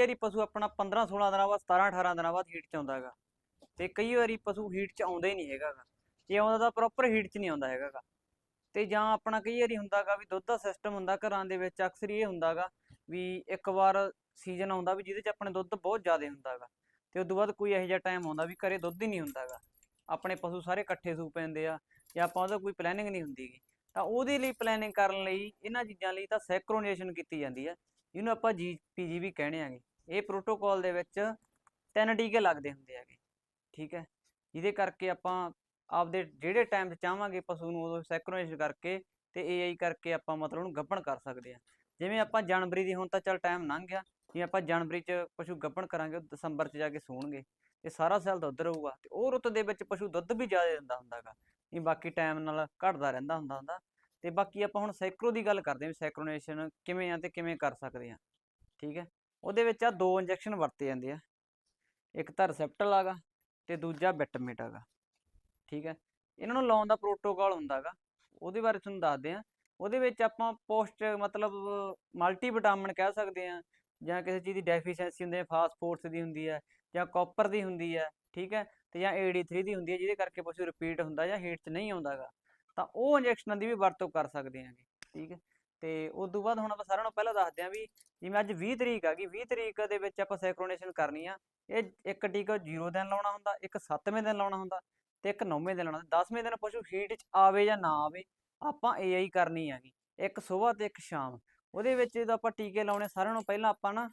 ਵਾਰੀ ਪਸ਼ੂ ਆਪਣਾ 15 16 ਦਿਨਾਂ ਬਾਅਦ 17 18 ਦਿਨਾਂ ਬਾਅਦ ਹੀਟ ਚ ਆਉਂਦਾ ਹੈਗਾ। ਤੇ ਕਈ ਵਾਰੀ ਪਸ਼ੂ ਹੀਟ ਚ ਆਉਂਦਾ ਹੀ ਨਹੀਂ ਹੈਗਾ ਜੇ ਆਉਂਦਾ ਤਾਂ ਪ੍ਰੋਪਰ ਹੀਟ ਚ ਨਹੀਂ ਆਉਂਦਾ ਹੈਗਾ ਗਾ। ਤੇ ਜਾਂ ਆਪਣਾ ਕਈ ਵਾਰੀ ਹੁੰਦਾਗਾ ਵੀ ਦੁੱਧ ਦਾ ਸਿਸਟਮ ਹੁੰਦਾ ਘਰਾਂ ਦੇ ਵਿੱਚ, ਅਕਸਰ ਹੀ ਇਹ ਹੁੰਦਾਗਾ ਵੀ ਇੱਕ ਵਾਰ ਸੀਜ਼ਨ ਆਉਂਦਾ ਵੀ ਜਿਹਦੇ ਚ ਆਪਣੇ ਦੁੱਧ ਬਹੁਤ ਜ਼ਿਆਦਾ ਹੁੰਦਾਗਾ ਤੇ ਤੋਂ ਬਾਅਦ ਕੋਈ ਇਹੋ ਜਿਹਾ ਟਾਈਮ ਆਉਂਦਾ ਵੀ ਘਰੇ ਦੁੱਧ ਹੀ ਨਹੀਂ ਹੁੰਦਾਗਾ ਆਪਣੇ ਪਸ਼ੂ ਸਾਰੇ ਇਕੱਠੇ ਸੂ ਪੈਂਦੇ ਆ ਜਾਂ ਆਪਾਂ ਉਹਦਾ ਕੋਈ ਪਲੈਨਿੰਗ ਨਹੀਂ ਹੁੰਦੀਗੀ ਤਾਂ ਉਹਦੇ ਲਈ ਪਲੈਨਿੰਗ ਕਰਨ ਲਈ, ਇਹਨਾਂ ਚੀਜ਼ਾਂ ਲਈ ਤਾਂ ਸੈਕਰੋਨੇਸ਼ਨ ਕੀਤੀ ਜਾਂਦੀ ਹੈ ਜਿਹਨੂੰ ਆਪਾਂ ਜੀਪੀਜੀ ਵੀ ਕਹਿੰਦੇ ਆਂਗੇ। ਇਹ ਪ੍ਰੋਟੋਕਾਲ ਦੇ ਵਿੱਚ ਤਿੰਨ ਟੀਕੇ ਲੱਗਦੇ ਹੁੰਦੇ ਹੈਗੇ, ਠੀਕ ਹੈ? ਜਿਹਦੇ ਕਰਕੇ ਆਪਾਂ ਆਪਦੇ ਜਿਹੜੇ ਟਾਈਮ 'ਚ ਚਾਹਾਂਗੇ ਪਸ਼ੂ ਨੂੰ ਉਦੋਂ ਸੈਕਰੋਨੇਸ਼ਨ ਕਰਕੇ ਤੇ ਏਆਈ ਕਰਕੇ ਆਪਾਂ ਮਤਲਬ ਉਹਨੂੰ ਗੱਭਣ ਕਰ ਸਕਦੇ ਆ ਜਿਵੇਂ ਆਪਾਂ ਜਨਵਰੀ ਦੀ, ਹੁਣ ਤਾਂ ਚੱਲ ਟਾਈਮ ਲੰਘ ਗਿਆ ਜੇ ਆਪਾਂ ਜਨਵਰੀ 'ਚ ਪਸ਼ੂ ਗੱਭਣ ਕਰਾਂਗੇ, ਉਹ ਦਸੰਬਰ 'ਚ ਜਾ ਕੇ ਸੂਣਗੇ ਤੇ ਸਾਰਾ ਸਾਲ ਦੁੱਧ ਰਹੂਗਾ ਤੇ ਉਹ ਰੁੱਤ ਦੇ ਵਿੱਚ ਪਸ਼ੂ ਦੁੱਧ ਵੀ ਜ਼ਿਆਦਾ ਦਿੰਦਾ ਹੁੰਦਾਗਾ ਇਹ ਬਾਕੀ ਟਾਈਮ ਨਾਲ ਘਟਦਾ ਰਹਿੰਦਾ ਹੁੰਦਾ ਹੁੰਦਾ ਤੇ ਬਾਕੀ ਆਪਾਂ ਹੁਣ ਸੈਕਰੋ ਦੀ ਗੱਲ ਕਰਦੇ ਹਾਂ ਵੀ ਸੈਕਰੋਨੇਸ਼ਨ ਕਿਵੇਂ ਆ ਤੇ ਕਿਵੇਂ ਕਰ ਸਕਦੇ ਆ ਠੀਕ ਹੈ? ਉਹਦੇ ਵਿੱਚ ਆ ਦੋ ਇੰਜੈਕਸ਼ਨ ਵਰਤੇ ਜਾਂਦੇ ਆ। ਇੱਕ ਤਾਂ ਰਿਸੈਪਟਲ ਆਗਾ ਤੇ ਦੂਜਾ ਬਿਟਮੇਟ ਆਗਾ। ਠੀਕ ਹੈ? ਇਹਨਾਂ ਨੂੰ ਲਾਉਣ ਦਾ ਪ੍ਰੋਟੋਕਾਲ ਹੁੰਦਾਗਾ ਉਹਦੇ ਬਾਰੇ ਤੁਹਾਨੂੰ ਦੱਸਦੇ ਆ। ਉਹਦੇ ਵਿੱਚ ਆਪਾਂ ਪੋਸਟ ਮਤਲਬ ਮਲਟੀ ਵਿਟਾਮਿਨ ਕਹਿ ਸਕਦੇ ਆ ਜਾਂ ਕਿਸੇ ਚੀਜ਼ ਦੀ ਡੈਫੀਸ਼ੀਐਂਸੀ ਹੁੰਦੀ ਹੈ ਫਾਸਫੋਰਸ ਦੀ ਹੁੰਦੀ ਹੈ ਜਾਂ ਕਾਪਰ ਦੀ ਹੁੰਦੀ ਹੈ ਠੀਕ ਹੈ? ਤੇ ਜਾਂ AD3 ਦੀ ਹੁੰਦੀ ਹੈ ਜਿਹਦੇ ਕਰਕੇ ਪਸ਼ੂ ਰਿਪੀਟ ਹੁੰਦਾ ਜਾਂ ਹੀਟ 'ਚ ਨਹੀਂ ਆਉਂਦਾਗਾ ਤਾਂ ਉਹ ਇੰਜੈਕਸ਼ਨਾਂ ਦੀ ਵੀ ਵਰਤੋਂ ਕਰ ਸਕਦੇ ਆਂਗੇ। ਠੀਕ ਹੈ? ਤੇ ਉਸ ਤੋਂ ਬਾਅਦ ਹੁਣ ਆਪਾਂ ਸਾਰਿਆਂ ਨੂੰ ਪਹਿਲਾਂ ਦੱਸਦੇ ਆਂ ਵੀ ਜਿਵੇਂ ਅੱਜ 20 ਤਰੀਕ ਆ ਗਈ 20 ਤਰੀਕ ਦੇ ਵਿੱਚ ਆਪਾਂ ਸੈਕਰੋਨੇਸ਼ਨ ਕਰਨੀ ਆ। ਇਹ ਇੱਕ ਟੀਕਾ 0 ਦਿਨ ਲਾਉਣਾ ਹੁੰਦਾ, ਇੱਕ 7ਵੇਂ ਦਿਨ ਲਾਉਣਾ ਹੁੰਦਾ ਤੇ ਇੱਕ 9ਵੇਂ ਦਿਨ ਲਾਉਣਾ। 10ਵੇਂ ਦਿਨ ਪਸ਼ੂ ਹੀਟ 'ਚ ਆਵੇ ਜਾਂ ਨਾ ਆਵੇ, ਆਪਾਂ ਏਆਈ ਕਰਨੀ ਹੈਗੀ, ਇੱਕ ਸਵੇਰ ਤੇ ਇੱਕ ਸ਼ਾਮ। ਉਹਦੇ ਵਿੱਚ ਜਦੋਂ ਆਪਾਂ ਟੀਕੇ ਲਾਉਣੇ, ਸਾਰਿਆਂ ਨੂੰ ਪਹਿਲਾਂ ਆਪਾਂ ਨਾ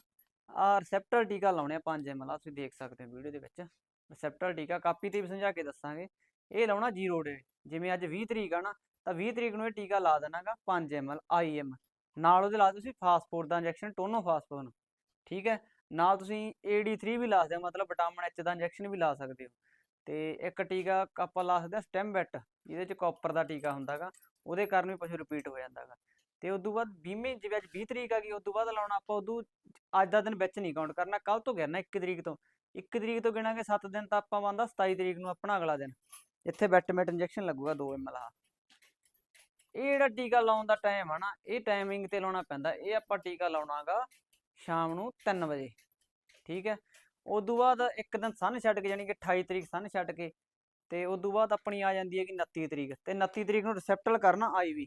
ਆ ਰਿਸੈਪਟਰ ਟੀਕਾ ਲਾਉਣੇ ਆ 5 ml ਤੁਸੀਂ ਦੇਖ ਸਕਦੇ ਹੋ ਵੀਡੀਓ ਦੇ ਵਿੱਚ। ਰਿਸੈਪਟਰ ਟੀਕਾ ਕਾਪੀ ਤੇ ਵੀ ਸਮਝਾ ਕੇ ਦੱਸਾਂਗੇ। ਇਹ ਲਾਉਣਾ 0 ਡੇ ਜਿਵੇਂ ਅੱਜ 20 ਤਰੀਕ ਆ ਨਾ ਤਾਂ 20 ਤਰੀਕ ਨੂੰ ਇਹ ਟੀਕਾ ਲਾ ਦੇਣਾਗਾ 5 ml IM ਨਾਲ ਉਹਦੇ ਲਾ ਦਿਓ ਤੁਸੀਂ ਫਾਸਫੋਰ ਦਾ ਇੰਜੈਕਸ਼ਨ, ਟੋਨੋ ਫਾਸਫੋਰ ਠੀਕ ਹੈ? ਨਾਲ ਤੁਸੀਂ AD3 ਵੀ ਲਾ ਸਕਦੇ ਹੋ, ਮਤਲਬ ਵਿਟਾਮਿਨ ਐਚ ਦਾ ਇੰਜੈਕਸ਼ਨ ਵੀ ਲਾ ਸਕਦੇ ਹੋ। ਤੇ ਇੱਕ ਟੀਕਾ ਆਪਾਂ ਲਾ ਸਕਦੇ ਹਾਂ ਸਟੈਮ ਬੈਟ, ਜਿਹਦੇ ਚ ਕਾਪਰ ਦਾ ਟੀਕਾ ਹੁੰਦਾਗਾ, ਉਹਦੇ ਕਾਰਨ ਵੀ ਪਸ਼ੂ ਰਿਪੀਟ ਹੋ ਜਾਂਦਾਗਾ। ਤੇ ਉਸ ਤੋਂ ਬਾਅਦ 20ਵੀਂ ਜਿਵੇਂ ਅੱਜ 20 ਤਰੀਕ ਆ ਗਈ ਉਸ ਤੋਂ ਬਾਅਦ ਲਾਉਣਾ, ਆਪਾਂ ਉਦੋਂ ਅੱਜ ਦਾ ਦਿਨ ਵਿੱਚ ਨਹੀਂ ਕਾਊਂਟ ਕਰਨਾ ਕੱਲ ਤੋਂ ਗਿਣਨਾ 1 ਤਰੀਕ ਤੋਂ। 1 ਤਰੀਕ ਤੋਂ ਗਿਣਾਂਗੇ 7 ਦਿਨ, ਤਾਂ ਆਪਾਂ ਬੰਦਾ 27 ਤਰੀਕ ਨੂੰ ਆਪਣਾ ਅਗਲਾ ਦਿਨ। ਇੱਥੇ ਬੈਟਮੈਟ ਇੰਜੈਕਸ਼ਨ ਲੱਗੂਗਾ 2 ml ਆ। ਇਹ ਜਿਹੜਾ ਟੀਕਾ ਲਾਉਣ ਦਾ ਟਾਈਮ ਆ ਨਾ, ਇਹ ਟਾਈਮਿੰਗ ਤੇ ਲਾਉਣਾ ਪੈਂਦਾ। ਇਹ ਆਪਾਂ ਟੀਕਾ ਲਾਉਣਾਗਾ ਸ਼ਾਮ ਨੂੰ 3 ਵਜੇ, ਠੀਕ ਹੈ? ਉਸ ਤੋਂ ਬਾਅਦ ਇੱਕ ਦਿਨ ਸਨ ਛੱਡ ਕੇ ਜਾਨੀ ਕਿ 28 ਤਰੀਕ ਸਨ ਛੱਡ ਕੇ, ਤੇ ਉਸ ਤੋਂ ਬਾਅਦ ਆਪਣੀ ਆ ਜਾਂਦੀ ਹੈ ਕਿ 29 ਤਰੀਕ। ਤੇ 29 ਤਰੀਕ ਨੂੰ ਰਿਸੈਪਟਲ ਕਰਨਾ ਆਈਵੀ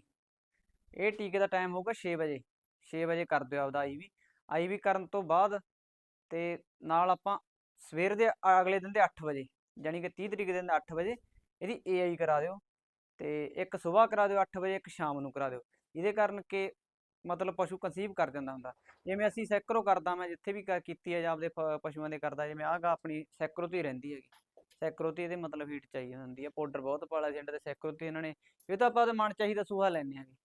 ਇਹ ਟੀਕੇ ਦਾ ਟਾਈਮ ਹੋਊਗਾ 6 ਵਜੇ। 6 ਵਜੇ ਕਰ ਦਿਓ ਆਪਦਾ ਆਈਵੀ ਆਈਵੀ ਕਰਨ ਤੋਂ ਬਾਅਦ ਤੇ ਨਾਲ ਆਪਾਂ ਸਵੇਰ ਦੇ ਅਗਲੇ ਦਿਨ ਦੇ 8 ਵਜੇ ਯਾਨੀ ਕਿ 30 ਤਰੀਕ ਦੇ ਦਿਨ 8 ਵਜੇ, ਇਹਦੀ ਏਆਈ ਕਰਾ ਦਿਓ। ਤੇ ਇੱਕ ਸਵੇਰ ਕਰਾ ਦਿਓ 8 ਵਜੇ, ਇੱਕ ਸ਼ਾਮ ਨੂੰ ਕਰਾ ਦਿਓ। ਇਹਦੇ ਕਾਰਨ ਕਿ ਮਤਲਬ ਪਸ਼ੂ ਕਨਸੀਵ ਕਰ ਜਾਂਦਾ ਹੁੰਦਾ। ਜਿਵੇਂ ਅਸੀਂ ਸੈਕਰੋ ਕਰਦਾ ਮੈਂ, ਜਿੱਥੇ ਵੀ ਕ- ਕੀਤੀ ਹੈ ਜਾਂ ਆਪਦੇ ਪਸ਼ੂਆਂ ਦੇ ਕਰਦਾ, ਜਿਵੇਂ ਆਹ ਗਾ ਆਪਣੀ ਸੈਕਰੋ ਤੇ ਰਹਿੰਦੀ ਹੈਗੀ। ਸੈਕਰੋ ਤੇ ਇਹਦੇ ਮਤਲਬ ਹੀਟ ਚਾਹੀਦੀ ਹੁੰਦੀ ਹੈ ਪਾਊਡਰ ਬਹੁਤ ਪਾਲਾ ਏਜੰਟ ਤੇ ਸੈਕਰੋ ਤੇ ਇਹਨਾਂ ਨੇ। ਇਹ ਤਾਂ ਆਪਾਂ ਉਹਦੇ ਮਨ ਚਾਹੀਦਾ ਸੂਹਾ ਲੈਣੇ ਹੈਗੇ।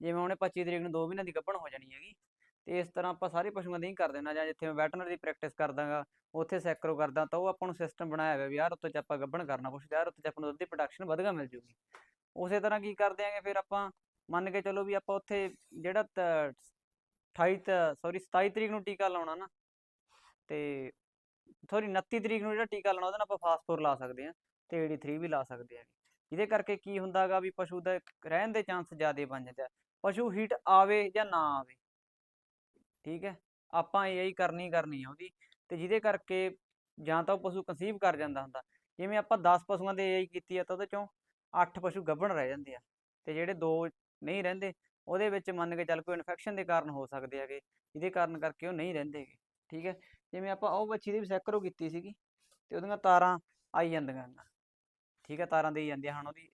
ਜਿਵੇਂ ਉਹਨੇ 25 ਤਰੀਕ ਨੂੰ 2 ਮਹੀਨਿਆਂ ਦੀ ਗੱਭਣ ਹੋ ਜਾਣੀ ਹੈਗੀ। ਤੇ ਇਸ ਤਰ੍ਹਾਂ ਆਪਾਂ ਸਾਰੇ ਪਸ਼ੂਆਂ ਦੀ ਹੀ ਕਰ ਦੇਣਾ ਜਾਂ ਜਿੱਥੇ ਮੈਂ ਵੈਟਰਨਰੀ ਦੀ ਪ੍ਰੈਕਟਿਸ ਕਰਦਾਗਾ ਉੱਥੇ ਸੈਕਰੋ ਕਰਦਾ ਤਾਂ ਉਹ ਆਪਾਂ ਨੂੰ ਸਿਸਟਮ ਬਣਾਇਆ ਹੋਇਆ ਵੀ ਯਾਰ ਉੱਤੇ ਚ ਆਪਾਂ ਗੱਭਣ ਕਰਨਾ ਕੁਛ, ਯਾਰ ਉੱਤੇ ਚ ਆਪਾਂ ਨੂੰ ਦੁੱਧ ਦੀ ਪ੍ਰੋਡਕਸ਼ਨ ਵਧਗਾ ਮਿਲ ਜੂਗੀ। ਉਸੇ ਤਰ੍ਹਾਂ ਕੀ ਕਰਦੇ ਆਂਗੇ ਫਿਰ ਆਪਾਂ, ਮੰਨ ਕੇ ਚਲੋ ਵੀ ਆਪਾਂ ਉੱਥੇ ਜਿਹੜਾ 28 ਸੌਰੀ 27 ਤਰੀਕ ਨੂੰ ਟੀਕਾ ਲਾਉਣਾ ਨਾ, ਤੇ ਸੌਰੀ 29 ਤਰੀਕ ਨੂੰ ਜਿਹੜਾ ਟੀਕਾ ਲਾਉਣਾ ਉਹਦੇ ਨਾਲ ਆਪਾਂ ਫਾਸਫੋਰ ਲਾ ਸਕਦੇ ਹਾਂ, ਤੇ AD3 ਵੀ ਲਾ ਸਕਦੇ ਹਾਂ। ਇਹਦੇ ਕਰਕੇ ਕੀ ਹੁੰਦਾਗਾ ਵੀ ਪਸ਼ੂ ਦਾ ਰਹਿਣ ਦੇ ਚਾਂਸ ਜ਼ਿਆਦਾ ਬਣ ਜਾਂਦੇ ਆ। ਪਸ਼ੂ ਹੀਟ ਆਵੇ ਜਾਂ ਨਾ ਆਵੇ ਠੀਕ ਹੈ, ਆਪਾਂ ਇਹੀ ਕਰਨੀ ਕਰਨੀ ਆ ਉਹਦੀ ਤੇ ਜਿਹਦੇ ਕਰਕੇ ਜਾਂ ਤਾਂ ਉਹ ਪਸ਼ੂ ਕਨਸੀਵ ਕਰ ਜਾਂਦਾ ਹੁੰਦਾ, ਜਿਵੇਂ ਆਪਾਂ 10 ਪਸ਼ੂਆਂ ਦੇ ਇਹੀ ਕੀਤੀ ਆ ਤਾਂ ਉਹਦੇ ਚੋਂ 8 ਪਸ਼ੂ ਗੱਭਣ ਰਹਿ ਜਾਂਦੇ ਆ ਤੇ ਜਿਹੜੇ ਦੋ ਨਹੀਂ ਰਹਿੰਦੇ ਉਹਦੇ ਵਿੱਚ ਮੰਨ ਕੇ ਚੱਲ ਕੋਈ ਇਨਫੈਕਸ਼ਨ ਦੇ ਕਾਰਨ ਹੋ ਸਕਦੇ ਹੈਗੇ, ਜਿਹਦੇ ਕਾਰਨ ਕਰਕੇ ਉਹ ਨਹੀਂ ਰਹਿੰਦੇ ਹੈਗੇ, ਠੀਕ ਹੈ, ਜਿਵੇਂ ਆਪਾਂ ਉਹ ਬੱਚੀ ਦੀ ਵੀ ਸੈਕਰੋ ਕੀਤੀ ਸੀਗੀ ਤੇ ਉਹਦੀਆਂ ਤਾਰਾਂ ਆਈ ਜਾਂਦੀਆਂ ਹਨ, ਠੀਕ ਹੈ, ਤਾਰਾਂ ਦੇਈ ਜਾਂਦੀਆਂ ਹਨ ਉਹਦੀ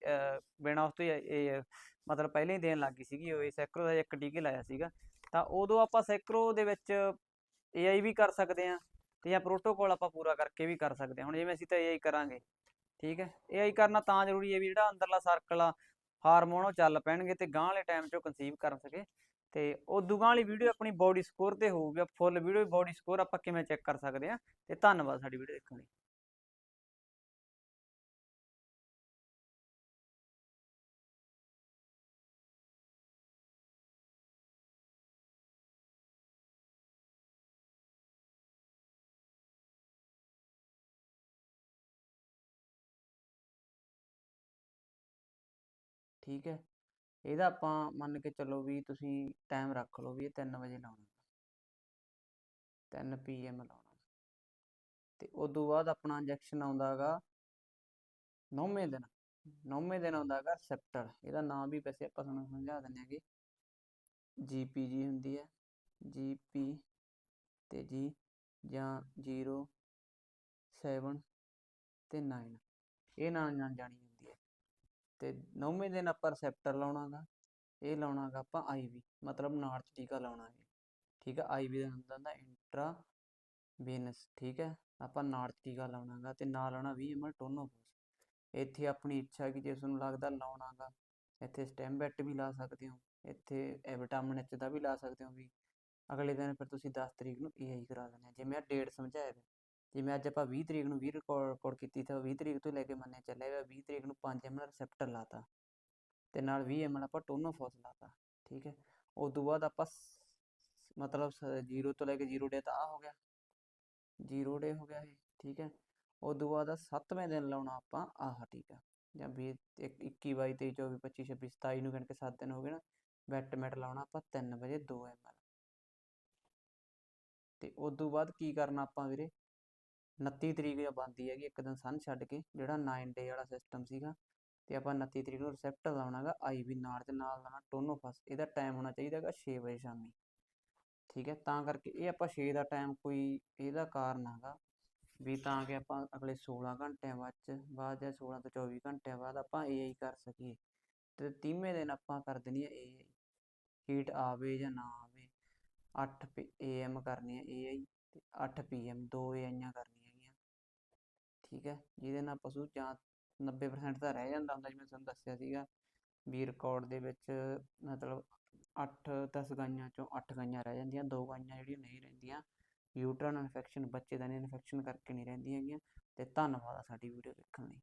ਬਿਨਾਂ ਉਸ ਤੋਂ ਹੀ ਇਹ ਮਤਲਬ ਪਹਿਲਾਂ ਹੀ ਦੇਣ ਲੱਗ ਗਈ ਸੀਗੀ, ਉਹ ਇਹ ਸੈਕਰੋ ਦਾ ਇੱਕ ਟੀਕੇ ਲਾਇਆ ਸੀਗਾ ਤਾਂ ਉਦੋਂ ਆਪਾਂ ਸੈਕਰੋ ਦੇ ਵਿੱਚ ਏਆਈ ਵੀ ਕਰ ਸਕਦੇ ਹਾਂ ਤੇ ਜਾਂ ਪ੍ਰੋਟੋਕੋਲ ਆਪਾਂ ਪੂਰਾ ਕਰਕੇ ਵੀ ਕਰ ਸਕਦੇ ਹਾਂ। ਹੁਣ ਜਿਵੇਂ ਅਸੀਂ ਤਾਂ ਏਆਈ ਕਰਾਂਗੇ, ਠੀਕ ਹੈ? ਏਆਈ ਕਰਨਾ ਤਾਂ ਜ਼ਰੂਰੀ ਹੈ ਵੀ ਜਿਹੜਾ ਅੰਦਰਲਾ ਸਰਕਲ ਆ ਹਾਰਮੋਨ ਉਹ ਚੱਲ ਪੈਣਗੇ ਤੇ ਗਾਂ ਵਾਲੇ ਟਾਈਮ 'ਚ ਉਹ ਕਨਸੀਵ ਕਰ ਸਕੇ। ਤੇ ਉਦੋਂ ਗਾਂ ਵਾਲੀ ਵੀਡੀਓ ਆਪਣੀ ਬੋਡੀ ਸਕੋਰ ਤੇ ਹੋਊਗੀ, ਫੁੱਲ ਵੀਡੀਓ ਬੋਡੀ ਸਕੋਰ ਆਪਾਂ ਕਿਵੇਂ ਚੈੱਕ ਕਰ ਸਕਦੇ ਹਾਂ। ਤੇ ਧੰਨਵਾਦ ਸਾਡੀ ਵੀਡੀਓ ਦੇਖਣ ਲਈ। ਠੀਕ ਹੈ। ਇਹਦਾ ਆਪਾਂ ਮੰਨ ਕੇ ਚੱਲੋ ਵੀ ਤੁਸੀਂ ਟਾਈਮ ਰੱਖ ਲਓ ਵੀ ਇਹ 3 ਵਜੇ ਲਾਉਣਾ 3 ਪੀਐਮ ਲਾਉਣਾ ਤੇ ਤੋਂ ਬਾਅਦ ਆਪਣਾ ਇੰਜੈਕਸ਼ਨ ਆਉਂਦਾ ਹੈਗਾ ਨੌਵੇਂ ਦਿਨ। ਨੌਵੇਂ ਦਿਨ ਆਉਂਦਾ ਹੈਗਾ ਰਿਸੈਪਟਰ ਇਹਦਾ ਨਾਮ ਵੀ ਵੈਸੇ ਆਪਾਂ ਤੁਹਾਨੂੰ ਸਮਝਾ ਦਿੰਦੇ ਹਾਂਗੇ। ਜੀਪੀਜੀ ਹੁੰਦੀ ਹੈ। ਜੀਪੀ ਤੇ ਜੀ ਜਾਂ 0 7 ਤੇ 9 ਇਹ ਨਾਲ ਨਾਲ ਜਾਣੀ ਤੇ ਨੌਵੇਂ ਦਿਨ ਆਪਾਂ ਰਿਸੈਪਟਰ ਲਾਉਣਾਗਾ, ਇਹ ਲਾਉਣਾਗਾ ਆਪਾਂ ਆਈਵੀ ਮਤਲਬ ਨਾੜ 'ਚ ਟੀਕਾ ਲਾਉਣਾ ਹੈ ਠੀਕ ਹੈ ਆਈਵੀ ਦਾ ਹੁੰਦਾ ਹੁੰਦਾ ਇੰਟਰਾ ਵੇਨਸ ਠੀਕ ਹੈ ਆਪਾਂ ਨਾੜ 'ਚ ਟੀਕਾ ਲਾਉਣਾਗਾ ਤੇ ਨਾਲ ਲਾਉਣਾ 20 ml ਟੋਨੋਫੋਸ ਇੱਥੇ ਆਪਣੀ ਇੱਛਾ ਕਿ ਜੇ ਤੁਹਾਨੂੰ ਲੱਗਦਾ ਲਾਉਣਾਗਾ, ਇੱਥੇ ਸਟੈਮ ਬੈਟ ਵੀ ਲਾ ਸਕਦੇ ਹੋ, ਇੱਥੇ ਵਿਟਾਮਿਨ ਐਚ ਦਾ ਵੀ ਲਾ ਸਕਦੇ ਹੋ ਵੀ, ਅਗਲੇ ਦਿਨ ਫਿਰ ਤੁਸੀਂ 10 ਤਰੀਕ ਨੂੰ ਏਆਈ ਕਰਾ ਦਿੰਦੇ ਆ ਜਿਵੇਂ ਆ ਡੇਟ ਸਮਝਾਇਆ ਜਿਵੇਂ ਅੱਜ ਆਪਾਂ 20 ਤਰੀਕ ਨੂੰ 20 ਰਿਕਾਰਡ ਰਿਕਾਰਡ ਕੀਤੀ ਤਾਂ 20 ਤਰੀਕ ਤੋਂ ਲੈ ਕੇ ਮੰਨਿਆ ਚੱਲਿਆ 20 ਤਰੀਕ ਨੂੰ 5 ml ਰਿਸੈਪਟਰ ਲਾਤਾ ਤੇ ਨਾਲ 20 ml ਆਪਾਂ ਟੋਨੋਫੋਸ ਲਾਤਾ, ਠੀਕ ਹੈ। ਉਸ ਤੋਂ ਬਾਅਦ ਆਪਾਂ ਮਤਲਬ 0 ਤੋਂ ਲੈ ਕੇ 0 ਡੇ ਤਾਂ ਆ ਹੋ ਗਿਆ। 0 ਡੇ ਹੋ ਗਿਆ ਇਹ, ਠੀਕ ਹੈ। ਉਸ ਤੋਂ ਬਾਅਦ 7ਵੇਂ ਦਿਨ ਲਾਉਣਾ ਆਪਾਂ ਆਹ, ਠੀਕ ਟੀਕਾ ਜਾਂ 20 ਇੱਕ 21 22 23 24 25 26 27 ਨੂੰ ਗਿਣ ਕੇ 7 ਦਿਨ ਹੋ ਗਏ ਨਾ ਵੈਟ ਮੈਟ ਲਾਉਣਾ ਆਪਾਂ 3 ਵਜੇ 2 ml ਤੇ ਉਸ ਤੋਂ ਬਾਅਦ ਕੀ ਕਰਨਾ ਆਪਾਂ ਵੀਰੇ? 29 ਤਰੀਕ ਜਾਂ ਬੰਦੀ ਹੈਗੀ, ਇੱਕ ਦਿਨ ਸਨ ਛੱਡ ਕੇ, ਜਿਹੜਾ 9 ਡੇ ਵਾਲਾ ਸਿਸਟਮ ਸੀਗਾ, ਤੇ ਆਪਾਂ 29 ਤਰੀਕ ਨੂੰ ਰਿਸੈਪਟਰ ਲਾਉਣਾਗਾ ਆਈਵੀ ਨਾਲ ਦੇ ਨਾਲ ਲਾਉਣਾ ਟੋਨੋਫਾਸ ਇਹਦਾ ਟਾਈਮ ਹੋਣਾ ਚਾਹੀਦਾ ਹੈਗਾ 6 ਵਜੇ ਸ਼ਾਮੀ। ਠੀਕ ਹੈ, ਤਾਂ ਕਰਕੇ ਇਹ ਆਪਾਂ 6 ਦਾ ਟਾਈਮ ਕੋਈ ਇਹਦਾ ਕਾਰਨ ਹੈਗਾ, ਵੀ ਤਾਂ ਕਿ ਆਪਾਂ ਅਗਲੇ 16 ਘੰਟਿਆਂ ਬਾਅਦ ਚ, ਬਾਅਦ ਜਾਂ 16 ਤੋਂ 24 ਘੰਟਿਆਂ ਬਾਅਦ ਆਪਾਂ ਏਆਈ ਕਰ ਸਕੀਏ। ਤੇ 30ਵੇਂ ਦਿਨ ਆਪਾਂ ਕਰ ਦੇਣੀ ਹੈ ਏਆਈ ਹੀਟ ਆਵੇ ਜਾਂ ਨਾ ਆਵੇ 8 ਏਐਮ ਕਰਨੀ ਹੈ ਏਆਈ ਤੇ 8 ਪੀਐਮ ਦੋ ਏਆਈਆਂ ਕਰਨੀਆਂ। ਠੀਕ ਹੈ, ਜਿਹਦੇ ਨਾਲ ਪਸ਼ੂ ਜਾਂ 90% ਤਾਂ ਰਹਿ ਜਾਂਦਾ ਹੁੰਦਾ, ਜਿਵੇਂ ਤੁਹਾਨੂੰ ਦੱਸਿਆ ਸੀਗਾ, ਵੀ ਰਿਕਾਰਡ ਦੇ ਵਿੱਚ ਮਤਲਬ 8 10 ਗਾਈਆਂ ਚੋਂ 8 ਗਾਈਆਂ ਰਹਿ ਜਾਂਦੀਆਂ, ਦੋ ਗਾਈਆਂ ਜਿਹੜੀਆਂ ਨਹੀਂ ਰਹਿੰਦੀਆਂ ਯੂਟਰਨ ਇਨਫੈਕਸ਼ਨ ਬੱਚੇ ਦਾ ਇਨਫੈਕਸ਼ਨ ਕਰਕੇ ਨਹੀਂ ਰਹਿੰਦੀਆਂ ਹੈਗੀਆਂ, ਤੇ ਧੰਨਵਾਦ ਆ ਸਾਡੀ ਵੀਡੀਓ ਦੇਖਣ ਲਈ।